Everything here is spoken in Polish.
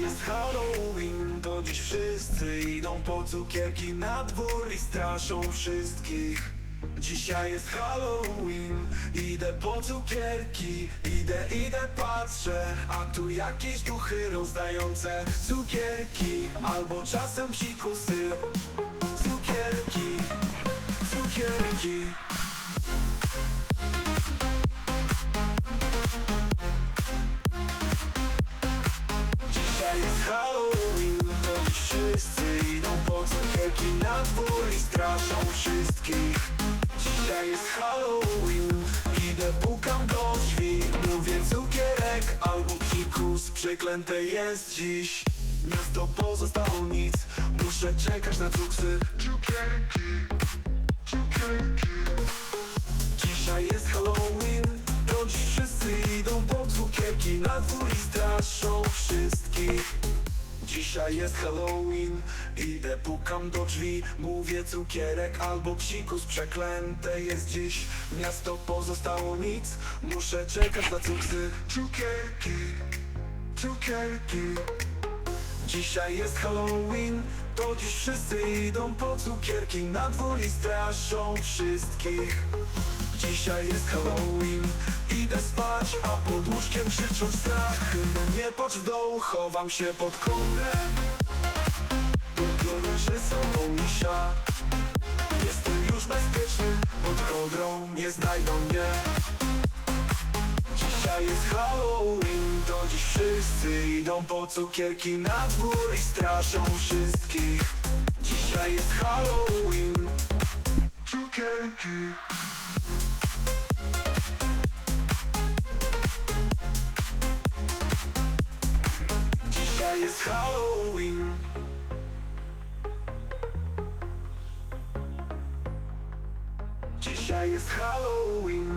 jest Halloween To dziś wszyscy idą po cukierki na dwór i straszą wszystkich. Dzisiaj jest Halloween Idę po cukierki Idę, idę, patrzę A tu jakieś duchy rozdające cukierki Albo czasem psikusy. Cukierki Cukierki straszą wszystkich. Dzisiaj jest Halloween. Idę, pukam do drzwi. Mówię cukierek albo kikus. Przeklęte jest dziś. Miasto pozostało nic. Muszę czekać na cuksy. Cukierki. Cukierki. Dzisiaj jest Halloween. To dziś wszyscy idą po cukierki Na dwór i straszą wszystkich Dzisiaj jest Halloween. Idę, pukam do drzwi Mówię cukierek albo psikus Przeklęte. Jest dziś Miasto pozostało nic. Muszę czekać na cuksy. Cukierki Cukierki. Dzisiaj jest Halloween. To dziś wszyscy idą po cukierki. Na dwór i straszą wszystkich Dzisiaj jest Halloween. Idę spać, a pod łóżkiem krzyczą strach. No nie pocz w dołu, chowam się pod kątem Podglądam się sobą misia. Jestem już bezpieczny Pod kołdrą nie znajdą mnie. Dzisiaj jest Halloween To dziś wszyscy idą po cukierki na dwór i straszą wszystkich. Dzisiaj jest Halloween. Cukierki Dzisiaj jest Halloween. Dzisiaj jest Halloween